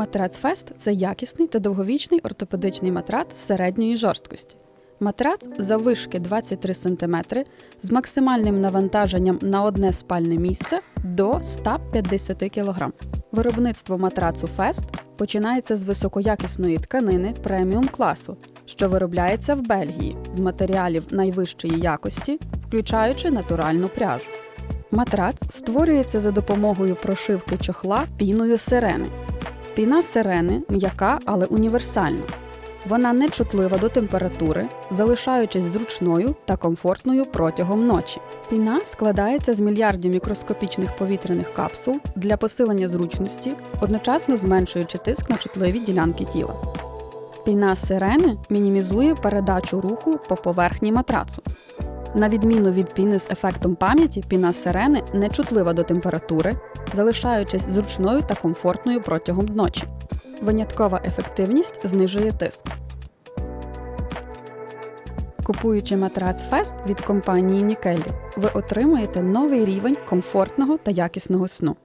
Матрац Фест це якісний та довговічний ортопедичний матрац середньої жорсткості. Матрац заввишки 23 см з максимальним навантаженням на одне спальне місце до 150 кг. Виробництво матрацу Фест починається з високоякісної тканини преміум класу, що виробляється в Бельгії з матеріалів найвищої якості, включаючи натуральну пряжу. Матрац створюється за допомогою прошивки чохла піною сирени. Піна сирени м'яка, але універсальна. Вона не чутлива до температури, залишаючись зручною та комфортною протягом ночі. Піна складається з мільярдів мікроскопічних повітряних капсул для посилення зручності, одночасно зменшуючи тиск на чутливі ділянки тіла. Піна сирени мінімізує передачу руху по поверхні матрацу. На відміну від піни з ефектом пам'яті, піна сирени не чутлива до температури, залишаючись зручною та комфортною протягом ночі. Виняткова ефективність знижує тиск. Купуючи матрац Фест від компанії Нікелі, ви отримаєте новий рівень комфортного та якісного сну.